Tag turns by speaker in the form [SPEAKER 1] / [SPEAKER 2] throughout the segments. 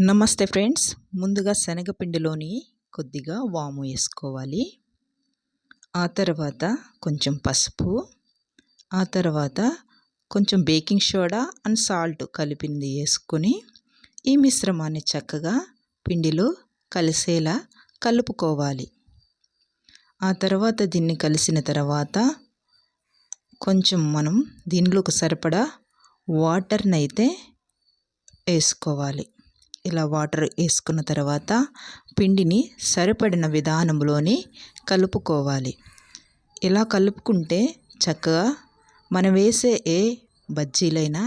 [SPEAKER 1] నమస్తే ఫ్రెండ్స్. ముందుగా శనగపిండిలోని కొద్దిగా వాము వేసుకోవాలి. ఆ తర్వాత కొంచెం పసుపు. ఆ తర్వాత కొంచెం బేకింగ్ సోడా అండ్ సాల్ట్ కలిపింది వేసుకొని ఈ మిశ్రమాన్ని చక్కగా పిండిలో కలిసేలా కలుపుకోవాలి. ఆ తర్వాత దీన్ని కలిసిన తర్వాత కొంచెం మనం దీనిలోకి సరిపడా వాటర్ని అయితే వేసుకోవాలి. ఇలా వాటర్ వేసుకున్న తర్వాత పిండిని సరిపడిన విధానంలోని కలుపుకోవాలి. ఇలా కలుపుకుంటే చక్కగా మనం వేసే ఏ బజ్జీలైనా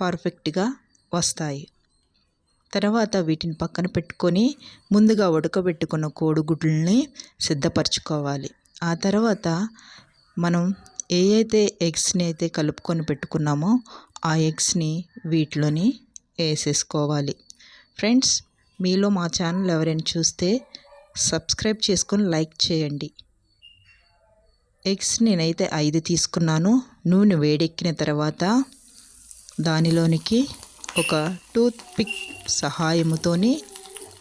[SPEAKER 1] పర్ఫెక్ట్గా వస్తాయి. తర్వాత వీటిని పక్కన పెట్టుకొని ముందుగా ఉడకబెట్టుకున్న కోడిగుడ్లని సిద్ధపరచుకోవాలి. ఆ తర్వాత మనం ఏ అయితే ఎగ్స్ని అయితే కలుపుకొని పెట్టుకున్నామో ఆ ఎగ్స్ని వీటిలోని వేసేసుకోవాలి. ఫ్రెండ్స్ మీలో మా ఛానల్ ఎవరైనా చూస్తే సబ్స్క్రైబ్ చేసుకొని లైక్ చేయండి. ఎగ్స్ నేనైతే ఐదు తీసుకున్నాను. నూనె వేడెక్కిన తర్వాత దానిలోనికి ఒక టూత్ పిక్ సహాయముతోని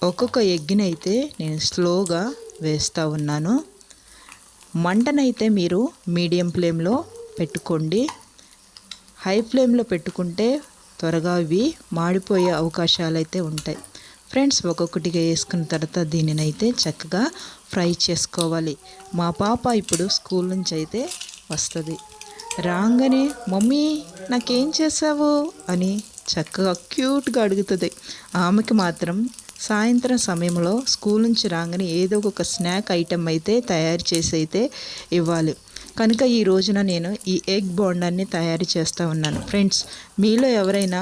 [SPEAKER 1] ఒక్కొక్క ఎగ్నైతే అయితే నేను స్లోగా వేస్తూ ఉన్నాను. మంటనైతే మీరు మీడియం ఫ్లేమ్లో పెట్టుకోండి. హై ఫ్లేమ్లో పెట్టుకుంటే త్వరగా ఇవి మాడిపోయే అవకాశాలు అయితే ఉంటాయి. ఫ్రెండ్స్ ఒక్కొక్కటిగా వేసుకున్న తర్వాత దీనినైతే చక్కగా ఫ్రై చేసుకోవాలి. మా పాప ఇప్పుడు స్కూల్ నుంచి అయితే వస్తుంది. రాగానే మమ్మీ నాకేం చేసావు? అని చక్కగా క్యూట్గా అడుగుతుంది. ఆమెకి మాత్రం సాయంత్రం సమయంలో స్కూల్ నుంచి రాగానే ఏదో ఒక స్నాక్ ఐటెం అయితే తయారు చేసి అయితే ఇవ్వాలి. కనుక ఈ రోజున నేను ఈ ఎగ్ బోండాన్ని తయారు చేస్తూ ఉన్నాను. ఫ్రెండ్స్ మీలో ఎవరైనా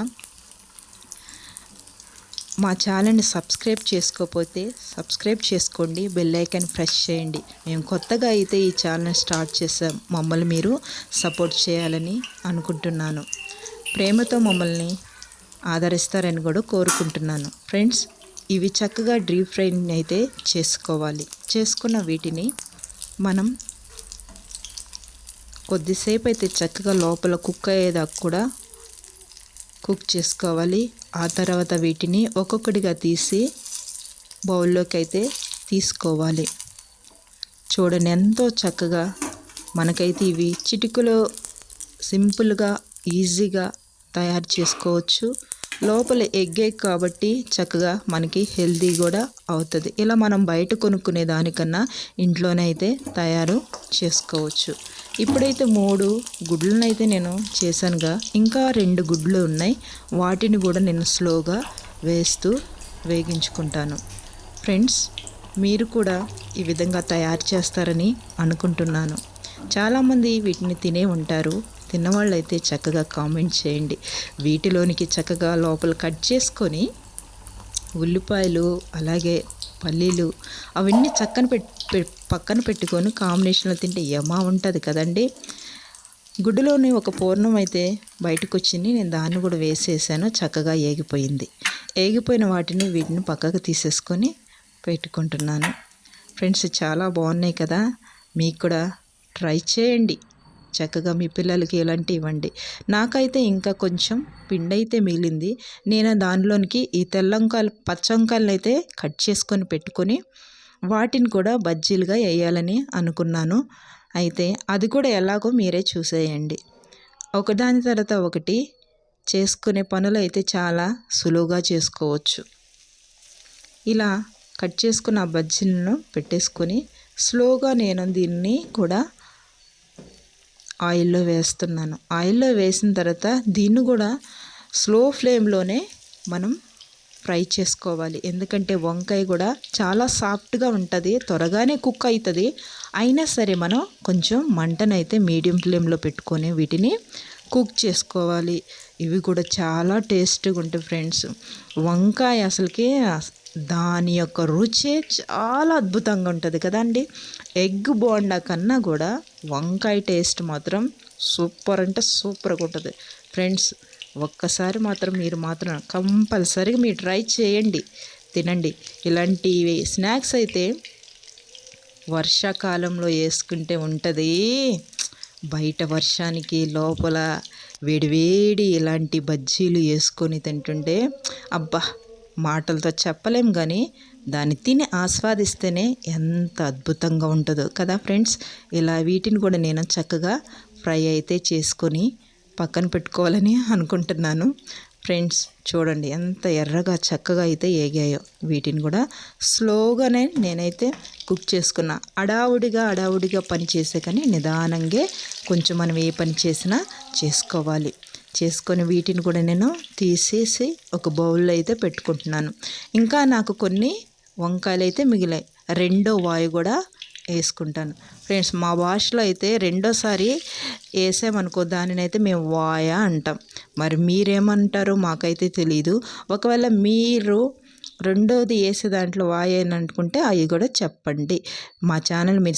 [SPEAKER 1] మా ఛానల్ని సబ్స్క్రైబ్ చేసుకోకపోతే సబ్స్క్రైబ్ చేసుకోండి బెల్ ఐకాన్ ప్రెస్ చేయండి. మేము కొత్తగా అయితే ఈ ఛానల్ స్టార్ట్ చేసాం మమ్మల్ని మీరు సపోర్ట్ చేయాలని అనుకుంటున్నాను. ప్రేమతో మమ్మల్ని ఆదరిస్తారని కూడా కోరుకుంటున్నాను. ఫ్రెండ్స్ ఇవి చక్కగా డీప్ ఫ్రైని అయితే చేసుకోవాలి. చేసుకున్న వీటిని మనం కొద్దిసేపు అయితే చక్కగా లోపల కుక్ అయ్యేదాకా కూడా కుక్ చేసుకోవాలి. ఆ తర్వాత వీటిని ఒక్కొక్కటిగా తీసి బౌల్లోకి అయితే తీసుకోవాలి. చూడండి ఎంతో చక్కగా మనకైతే ఇవి చిటికలో సింపుల్గా ఈజీగా తయారు చేసుకోవచ్చు. లోపల ఎగ్ ఎగ్ కాబట్టి చక్కగా మనకి హెల్దీ కూడా అవుతుంది. ఇలా మనం బయట కొనుక్కునే దానికన్నా ఇంట్లోనే అయితే తయారు చేసుకోవచ్చు. ఇప్పుడైతే మూడు గుడ్లనైతే నేను చేశానుగా. ఇంకా రెండు గుడ్లు ఉన్నాయి. వాటిని కూడా నేను స్లోగా వేస్తూ వేగించుకుంటాను. ఫ్రెండ్స్ మీరు కూడా ఈ విధంగా తయారు చేస్తారని అనుకుంటున్నాను. చాలామంది వీటిని తినే ఉంటారు. తిన్నవాళ్ళైతే చక్కగా కామెంట్ చేయండి. వీటిలోనికి చక్కగా లోపల కట్ చేసుకొని ఉల్లిపాయలు అలాగే పల్లీలు అవన్నీ చక్కన పెట్టి పక్కన పెట్టుకొని కాంబినేషన్లో తింటే ఏమా ఉంటుంది కదండి. గుడ్డులోని ఒక పూర్ణం అయితే బయటకు వచ్చింది నేను దాన్ని కూడా వేసేసాను. చక్కగా ఏగిపోయింది. ఏగిపోయిన వాటిని వీటిని పక్కకు తీసేసుకొని పెట్టుకుంటున్నాను. ఫ్రెండ్స్ చాలా బాగున్నాయి కదా. మీకు కూడా ట్రై చేయండి. చక్కగా మీ పిల్లలకి ఇలాంటి ఇవ్వండి. నాకైతే ఇంకా కొంచెం పిండి అయితే మిగిలింది. నేను దానిలోనికి ఈ తెల్లంకాయలు పచ్చంకాయలు అయితే కట్ చేసుకొని పెట్టుకొని వాటిని కూడా బజ్జీలుగా వేయాలని అనుకున్నాను. అయితే అది కూడా ఎలాగో మీరే చూసేయండి. ఒకదాని తర్వాత ఒకటి చేసుకునే పనులు అయితే చాలా సులువుగా చేసుకోవచ్చు. ఇలా కట్ చేసుకున్న బజ్జీలను పెట్టేసుకొని స్లోగా నేను దీన్ని కూడా ఆయిల్లో వేస్తున్నాను. ఆయిల్లో వేసిన తర్వాత దీన్ని కూడా స్లో ఫ్లేమ్లోనే మనం ఫ్రై చేసుకోవాలి. ఎందుకంటే వంకాయ కూడా చాలా సాఫ్ట్గా ఉంటుంది త్వరగానే కుక్ అవుతుంది అయినా సరే మనం కొంచెం మంటనైతే మీడియం ఫ్లేమ్లో పెట్టుకొని వీటిని కుక్ చేసుకోవాలి. ఇవి కూడా చాలా టేస్ట్గా ఉంటాయి ఫ్రెండ్స్. వంకాయ అసలుకి దాని యొక్క రుచే చాలా అద్భుతంగా ఉంటుంది కదండి ఎగ్ బోండా కన్నా కూడా వంకాయ టేస్ట్ మాత్రం సూపర్ అంటే సూపర్గా ఉంటుంది. ఫ్రెండ్స్ ఒక్కసారి మాత్రం మీరు మాత్రం కంపల్సరీగా మీరు ట్రై చేయండి తినండి. ఇలాంటివి స్నాక్స్ అయితే వర్షాకాలంలో వేసుకుంటే ఉంటుంది. బయట వర్షానికి లోపల వేడివేడి ఇలాంటి బజ్జీలు వేసుకొని తింటుంటే అబ్బా మాటలతో చెప్పలేం కానీ దాన్ని తిని ఆస్వాదిస్తేనే ఎంత అద్భుతంగా ఉంటుందో కదా ఫ్రెండ్స్? ఇలా వీటిని కూడా నేను చక్కగా ఫ్రై అయితే చేసుకొని పక్కన పెట్టుకోవాలని అనుకుంటున్నాను. ఫ్రెండ్స్ చూడండి ఎంత ఎర్రగా చక్కగా అయితే ఏగాయో వీటిని కూడా. స్లోగానే నేనైతే కుక్ చేసుకున్నా. అడావుడిగా అడావుడిగా పని చేసే కానీ నిదానంగా కొంచెం మనం ఏ పని చేసినా చేసుకోవాలి. చేసుకొని వీటిని కూడా నేను తీసేసి ఒక బౌల్లో అయితే పెట్టుకుంటున్నాను. ఇంకా నాకు కొన్ని వంకాయలు అయితే మిగిలాయి. రెండో వాయి కూడా వేసుకుంటాను. ఫ్రెండ్స్ మా భాషలో అయితే రెండోసారి వేసామనుకో దానినైతే మేము వాయ అంటాం. మరి మీరేమంటారో మాకైతే తెలీదు. ఒకవేళ మీరు రెండోది వేసే దాంట్లో వాయ అని అనుకుంటే అవి కూడా చెప్పండి. మా ఛానల్ మీరు